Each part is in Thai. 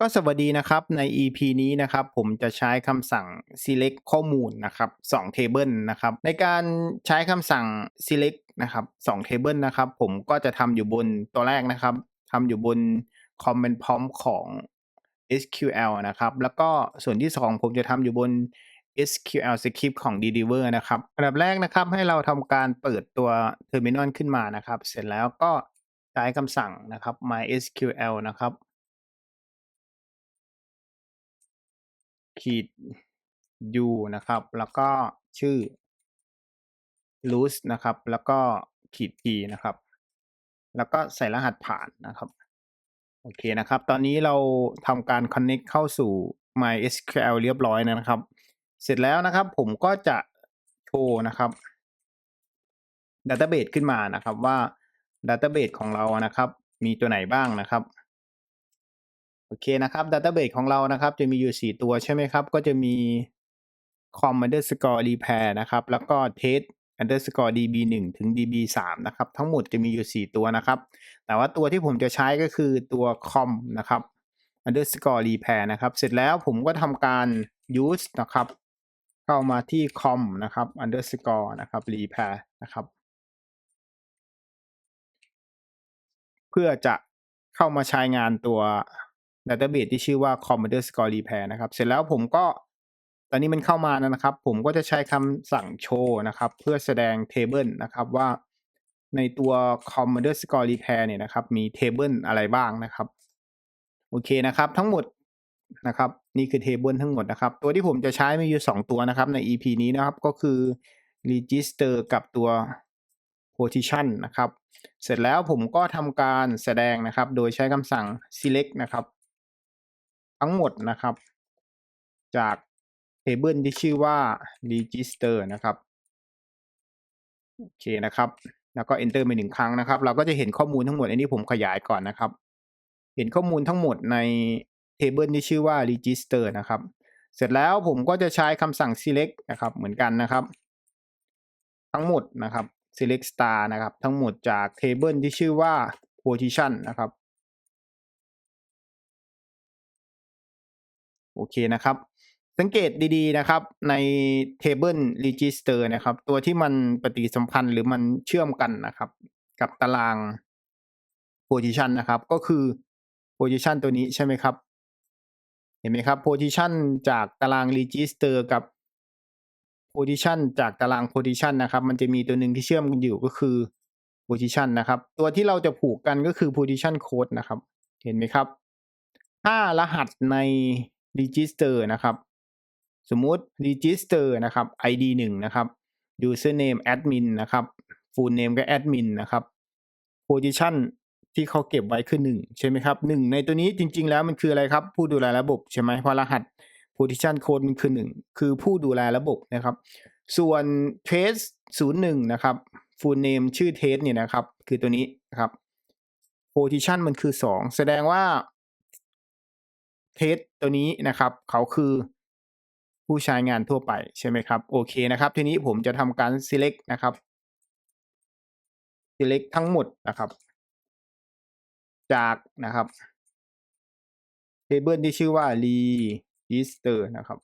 ก็สวัสดีนะครับใน EP นี้นะครับผมจะใช้คำสั่ง select ข้อมูลนะครับ2 table นะครับในการใช้คำสั่ง select นะครับ2 table นะครับผมก็จะทำอยู่บนตัวแรกนะครับทำอยู่บน comment prompt ของ SQL นะครับแล้วก็ส่วนที่ 2 ผมจะทำอยู่บน SQL script ของ Deliver นะครับอันดับแรกนะครับให้เราทำการเปิดตัว terminal ขึ้นมานะครับ เสร็จแล้วก็ใช้คำสั่งนะครับ mysql นะครับ ขีด u นะครับ แล้วก็ชื่อ root นะครับ แล้วก็ขีด p นะครับ แล้วก็ใส่รหัสผ่านนะครับ โอเคนะครับ ตอนนี้เราทำการ connect เข้าสู่ MySQL เรียบร้อยนะครับ เสร็จแล้วนะครับ ผมก็จะโชว์นะครับ Database ขึ้นมานะครับว่า Database ของเรานะครับ มีตัวไหนบ้างนะครับ โอเคนะครับ Database ของเรานะครับ จะมีอยู่ 4 ตัวใช่ไหมครับ ก็จะมี com underscore repair นะครับ แล้วก็ test underscore db 1ถึง db 3นะครับ ทั้งหมดจะมีอยู่ 4 ตัวนะครับ แต่ว่าตัวที่ผมจะใช้ก็คือตัว com นะครับ underscore repair นะครับ เสร็จแล้วผมก็ทำการ use นะครับ เข้ามาที่ com นะครับ underscore นะครับ repair นะครับ เพื่อจะเข้ามาใช้งานตัว database ที่ชื่อว่า com underscore repair นะครับ เสร็จแล้วผมก็ตอนนี้มันเข้ามาแล้วนะครับ ผมก็จะใช้คำสั่งโชว์นะครับ เพื่อแสดง table นะครับว่าในตัว com underscore repair เนี่ยนะครับ มี table อะไรบ้างนะครับ โอเคนะครับ ทั้งหมดนะครับ นี่คือ table ทั้งหมดนะครับ ตัวที่ผมจะใช้มีอยู่ 2 ตัวนะครับ ใน EP นี้นะครับ ก็คือ register กับตัว position นะครับ เสร็จแล้วผมก็ทำการแสดงนะครับ โดยใช้คำสั่ง select นะครับ ทั้งหมดนะครับ จาก table ที่ชื่อว่า register นะครับโอเคนะครับ แล้วก็ enter ไปหนึ่งครั้งนะครับ เราก็จะเห็นข้อมูลทั้งหมดอันนี้ผมขยายก่อนนะครับ เห็นข้อมูลทั้งหมดใน table ที่ชื่อว่า register นะครับ เสร็จแล้วผมก็จะใช้คำสั่ง select นะครับ เหมือนกันนะครับ ทั้งหมดนะครับ select star นะครับ ทั้งหมดจาก table ที่ชื่อว่า position นะครับ โอเคนะครับ สังเกตดีๆนะครับใน table register นะครับ ตัวที่มันปฏิสัมพันธ์หรือมันเชื่อมกันนะครับ กับตาราง position นะครับ ก็คือ position ตัวนี้ใช่ไหมครับ เห็นไหมครับ position จากตาราง register กับ position จากตาราง position นะครับ มันจะมีตัวหนึ่งที่เชื่อมกันอยู่ก็คือ position นะครับ ตัวที่เราจะผูกกันก็คือ position code นะครับ เห็นไหมครับถ้ารหัสใน register นะครับ สมมุติ register นะครับ id 1นะครับ username admin นะครับ full name ก็ admin นะครับ position ที่เขาเก็บไว้คือ 1 ใช่ไหมครับ 1 ในตัวนี้จริง ๆ แล้วมันคืออะไรครับ ผู้ดูแลระบบใช่ไหมเพราะรหัส position code มันคือ 1 คือผู้ดูแลระบบนะครับ ส่วน trace 01 นะครับ full name ชื่อ trace เนี่ยนะครับ คือตัวนี้นะครับ position มันคือ 2 แสดงว่า trace ตัวนี้นะครับ เขาคือผู้ใช้งานทั่วไปใช่ไหมครับ โอเคนะครับ ทีนี้ผมจะทำการ select นะครับ select ทั้งหมดนะครับ จากนะครับ table ที่ชื่อว่า register นะครับ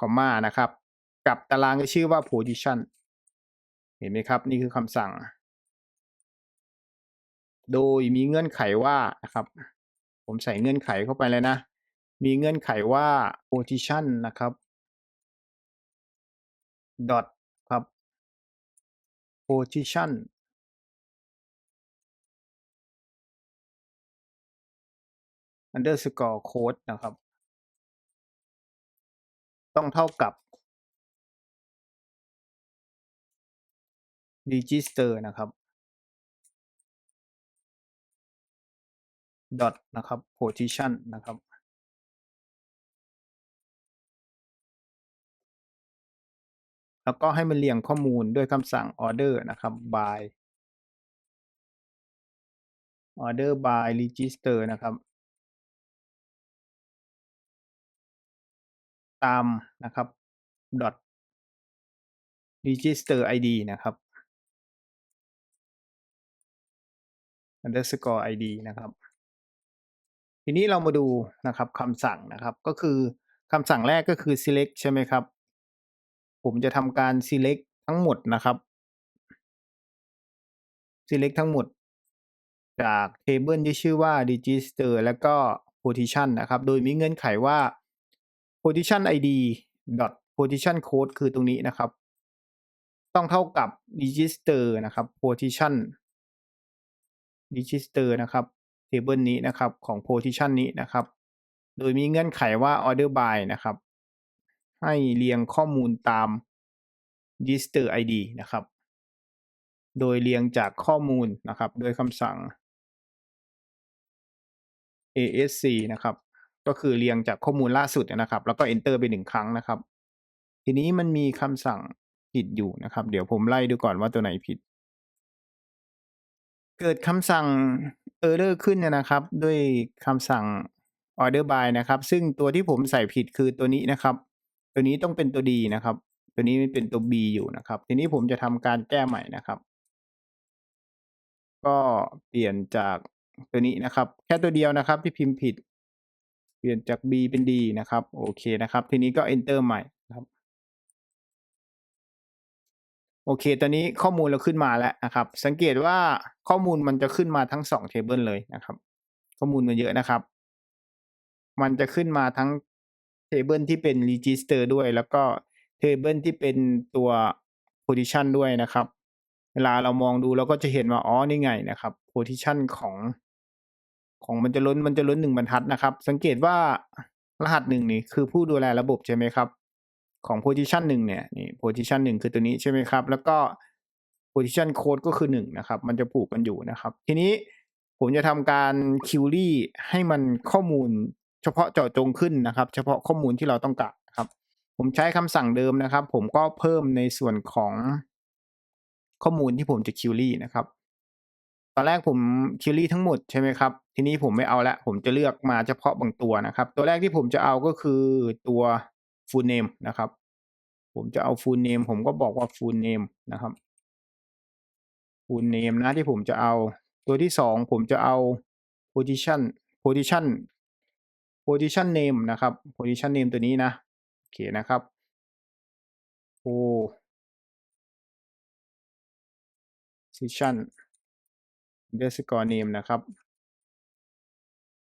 คอมมานะครับ กับตารางที่ชื่อว่า position เห็นไหมครับ นี่คือคำสั่ง โดยมีเงื่อนไขว่านะครับ ผมใส่เงื่อนไขเข้าไปเลยนะ มีเงื่อนไขว่า position นะครับ dot ครับ position underscore code นะครับ ต้องเท่ากับ register นะครับ dot นะครับ position นะครับ แล้วก็ให้มันเรียงข้อมูลด้วยคำสั่ง order นะครับ by order by register นะครับ ตามนะครับ dot register id นะครับ underscore id นะครับ ทีนี้เรามาดูนะครับคำสั่งนะครับก็คือคำสั่งแรกก็คือ select ใช่ไหมครับ ผมจะทำการ select ทั้งหมดนะครับ select ทั้งหมด จากเทเบิลที่ชื่อว่า register แล้วก็ position นะครับ โดยมีเงื่อนไขว่า position id dot position code คือตรงนี้นะครับ ต้องเท่ากับ register นะครับ position register นะครับ table นี้นะครับของ position นี้นะครับ โดยมีเงื่อนไขว่า order by นะครับ ให้เรียงข้อมูลตาม register id นะครับ โดยเรียงจากข้อมูลนะครับ โดยคำสั่ง ASC นะครับ ก็คือเรียงจากข้อมูลล่าสุดนะครับ แล้วก็ enter ไปหนึ่งครั้งนะครับ ทีนี้มันมีคำสั่งผิดอยู่นะครับ เดี๋ยวผมไล่ดูก่อนว่าตัวไหนผิด เกิดคำสั่ง error ขึ้นเนยนะครับ ด้วยคำสั่ง order by นะครับ ซึ่งตัวที่ผมใส่ผิดคือตัวนี้นะครับ ตัวนี้ต้องเป็นตัว D นะครับ ตัวนี้เป็นตัว B อยู่นะครับ ทีนี้ผมจะทำการแก้ใหม่นะครับ ก็เปลี่ยนจากตัวนี้นะครับ แค่ตัวเดียวนะครับที่พิมพ์ผิด เปลี่ยนจาก B เป็น D นะครับ โอเคนะครับ ทีนี้ก็ enter ใหม่นะครับ โอเค ตอนนี้ข้อมูลเราขึ้นมาแล้วนะครับ สังเกตว่าข้อมูลมันจะขึ้นมาทั้งสองเทเบิลเลยนะครับ ข้อมูลมันเยอะนะครับ มันจะขึ้นมาทั้งเทเบิลที่เป็น register ด้วย แล้วก็เทเบิลที่เป็นตัว position ด้วยนะครับ เวลาเรามองดูเราก็จะเห็นว่าอ๋อนี่ไงนะครับ position ของของมันจะล้นมันจะล้นหนึ่งบรรทัดนะครับ สังเกตว่ารหัสหนึ่งนี่คือผู้ดูแลระบบใช่ไหมครับ ของ position หนึ่งเนี่ยนี่ position หนึ่งคือตัวนี้ใช่ไหมครับ แล้วก็ position code ก็คือหนึ่งนะครับ มันจะผูกกันอยู่นะครับ ทีนี้ผมจะทำการ query ให้มันข้อมูลเฉพาะเจาะจงขึ้นนะครับ เฉพาะข้อมูลที่เราต้องการครับ ผมใช้คำสั่งเดิมนะครับ ผมก็เพิ่มในส่วนของข้อมูลที่ผมจะ query นะครับ ตอนแรกผม query ทั้งหมดใช่ไหมครับ ทีนี้ผมไม่เอาละ ผมจะเลือกมาเฉพาะบางตัวนะครับ ตัวแรกที่ผมจะเอาก็คือตัว full name นะครับ ผมจะเอา full name ผมก็บอกว่า full name นะครับ full name นะที่ผมจะเอา ตัวที่สองผมจะเอา position position position name นะครับ position name ตัวนี้นะ โอเคนะครับโอ position underscore name นะครับ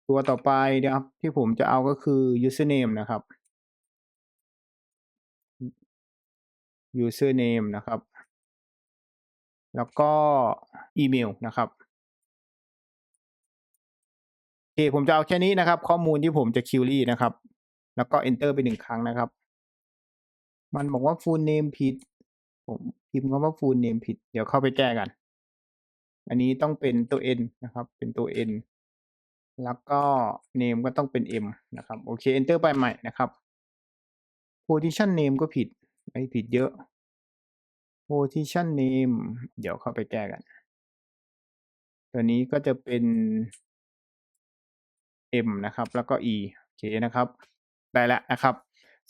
ตัวต่อไปนะครับที่ผมจะเอาก็คือ username นะครับ username นะครับ แล้วก็อีเมลนะครับ โอเค ผมจะเอาแค่นี้นะครับ ข้อมูลที่ผมจะ query นะครับ แล้วก็ enter ไปหนึ่งครั้งนะครับ มันบอกว่า full name ผิด ผมพิมพ์คำว่า full name ผิด เดี๋ยวเข้าไปแก้กัน อันนี้ต้องเป็นตัว n นะครับ เป็นตัว n แล้วก็ name ก็ต้องเป็น m นะครับ โอเค enter ไปใหม่นะครับ position name ก็ผิด ไอ้ผิดเยอะ position name เดี๋ยวเข้าไปแก้กัน ตัวนี้ก็จะเป็น m นะครับ แล้วก็ e โอเคนะครับ ได้แล้วนะครับ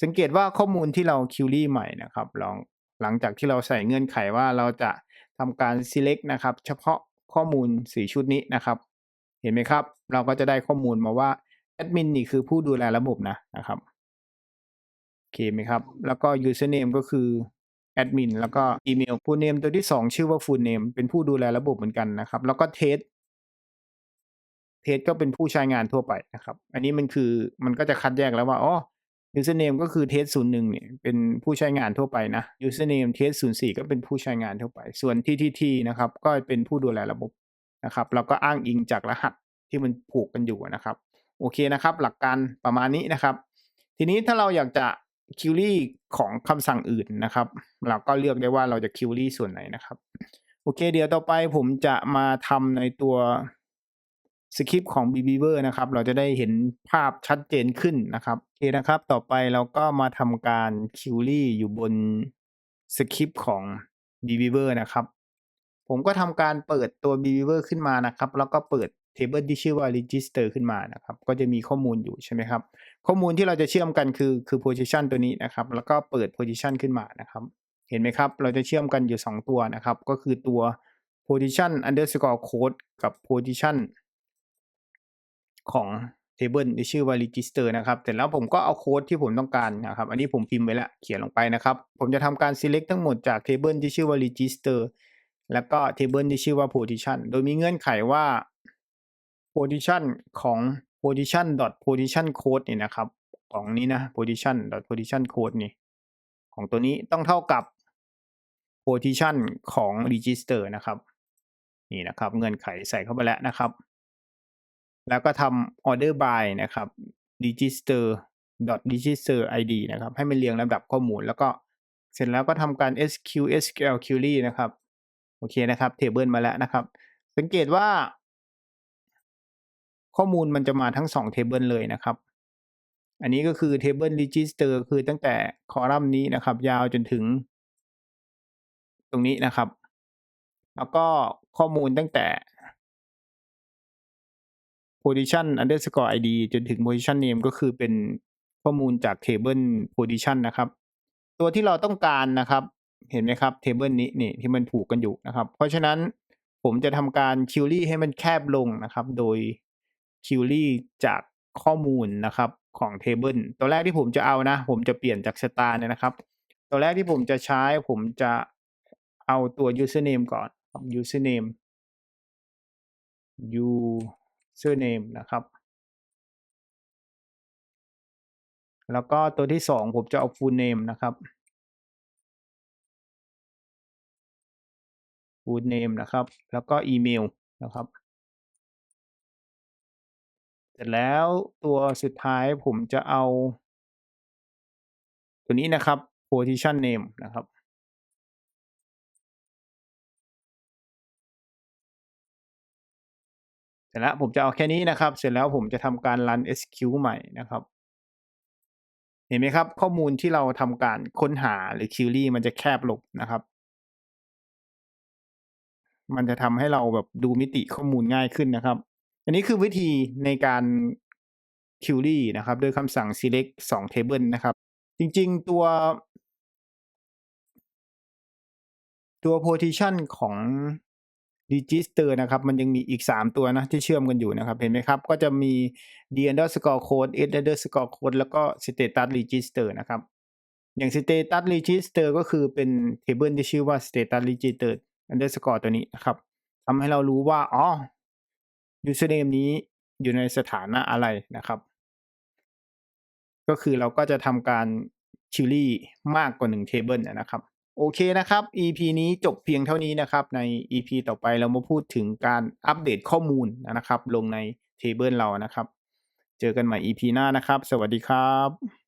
สังเกตว่าข้อมูลที่เรา query ใหม่นะครับ ลองหลังจากที่เราใส่เงื่อนไขว่าเราจะทำการ select นะครับ เฉพาะข้อมูล 4 ชุดนี้นะครับ เห็นไหมครับ เราก็จะได้ข้อมูลมาว่าแอดมินนี่คือผู้ดูแลระบบนะนะครับ อเคไหมครับ แล้วก็ username ก็คือแอดมินแล้วก็อีเมล full name ตัวที่ 2 ชื่อว่า full name เป็นผู้ดูแลระบบเหมือนกันนะครับ แล้วก็ test เทสก็เป็นผู้ใช้งานทั่วไปนะครับ อันนี้มันคือมันก็จะคัดแยกแล้วว่าอ๋อ username ก็คือเทสศูนย์หนึ่งเนี่ยเป็นผู้ใช้งานทั่วไปนะ username เทสศูนย์สี่ก็เป็นผู้ใช้งานทั่วไป ส่วน ttt นะครับ ก็เป็นผู้ดูแลระบบนะครับ เราก็อ้างอิงจากรหัสที่มันผูกกันอยู่นะครับ โอเคนะครับ หลักการประมาณนี้นะครับ ทีนี้ถ้าเราอยากจะ query ของคำสั่งอื่นนะครับ เราก็เลือกได้ว่าเราจะ query ส่วนไหนนะครับ โอเค เดี๋ยวต่อไปผมจะมาทำในตัวสคริปต์ของ b b e a v e r นะครับ เราจะได้เห็นภาพชัดเจนขึ้นนะครับ โอเคนะครับ ต่อไปเราก็มาทำการ query อยู่บนสคริปต์ของ b b e a v e r นะครับ ผมก็ทำการเปิดตัว b b e a v e r ขึ้นมานะครับ แล้วก็เปิด table ที่ชื่อว่า register ขึ้นมานะครับ ก็จะมีข้อมูลอยู่ใช่ไหมครับ ข้อมูลที่เราจะเชื่อมกันคือคือ position ตัวนี้นะครับ แล้วก็เปิด position ขึ้นมานะครับ เห็นไหมครับ เราจะเชื่อมกันอยู่ 2 ตัวนะครับ ก็คือตัว position underscore code กับ position ของ table ที่ชื่อว่า register นะครับ เสร็จแล้วผมก็เอาโค้ดที่ผมต้องการนะครับ อันนี้ผมพิมพ์ไว้แล้วเขียนลงไปนะครับ ผมจะทำการ select ทั้งหมดจาก table ที่ชื่อว่า register แล้วก็ table ที่ชื่อว่า position โดยมีเงื่อนไขว่า position ของ position dot position code นี่นะครับ ของนี้นะ position dot position code นี่ ของตัวนี้ต้องเท่ากับ position ของ register นะครับ นี่นะครับ เงื่อนไขใส่เข้าไปแล้วนะครับ แล้วก็ทำ order by นะครับ register dot register id นะครับ ให้มันเรียงลำดับข้อมูล แล้วก็เสร็จแล้วก็ทำการ sq sql query นะครับ โอเคนะครับ table มาแล้วนะครับ สังเกตว่า ข้อมูลมันจะมาทั้งสอง table เลยนะครับ อันนี้ก็คือ table register คือตั้งแต่คอลัมน์นี้นะครับ ยาวจนถึง ตรงนี้นะครับ แล้วก็ข้อมูลตั้งแต่ position underscore id จนถึง position name ก็คือเป็นข้อมูลจาก table position นะครับ ตัวที่เราต้องการนะครับ เห็นไหมครับ table นี้นี่ที่มันผูกกันอยู่นะครับ เพราะฉะนั้นผมจะทำการ query ให้มันแคบลงนะครับ โดย query จากข้อมูลนะครับของ table ตัวแรกที่ผมจะเอานะ ผมจะเปลี่ยนจาก star เนี่ยนะครับ ตัวแรกที่ผมจะใช้ผมจะเอาตัว username ก่อน username username นะครับ แล้วก็ตัวที่สองผมจะเอา full name นะครับ full name นะครับ แล้วก็อีเมลนะครับ สร็จแล้วตัวสุดท้ายผมจะเอา ตัวนี้นะครับ position name นะครับ เสร็จแล้วผมจะเอาแค่นี้นะครับ เสร็จแล้วผมจะทำการ run SQ ใหม่นะครับ เห็นไหมครับ ข้อมูลที่เราทำการค้นหาหรือ query มันจะแคบลงนะครับ มันจะทำให้เราแบบดูมิติข้อมูลง่ายขึ้นนะครับ อันนี้คือวิธีในการ query นะครับ โดยคำสั่ง select 2 table นะครับ จริงๆตัว ตัว position ของ register นะครับ มันยังมีอีก 3 ตัวนะ ที่เชื่อมกันอยู่นะครับ เห็นไหมครับ ก็จะมี d underscore code s underscore code แล้วก็ status register นะครับอย่าง status register ก็คือเป็น table ที่ชื่อว่า status register underscore ตัวนี้นะครับทำให้เรารู้ว่า อ๋อ username นี้อยู่ในสถานะอะไรนะครับ ก็คือเราก็จะทำการ query มากกว่า1 table นะครับ โอเคนะครับ EP นี้จบเพียงเท่านี้นะครับ ใน EP ต่อไปเรามาพูดถึงการอัปเดตข้อมูลนะครับ ลงใน table เรานะครับ เจอกันใหม่ EP หน้านะครับ สวัสดีครับ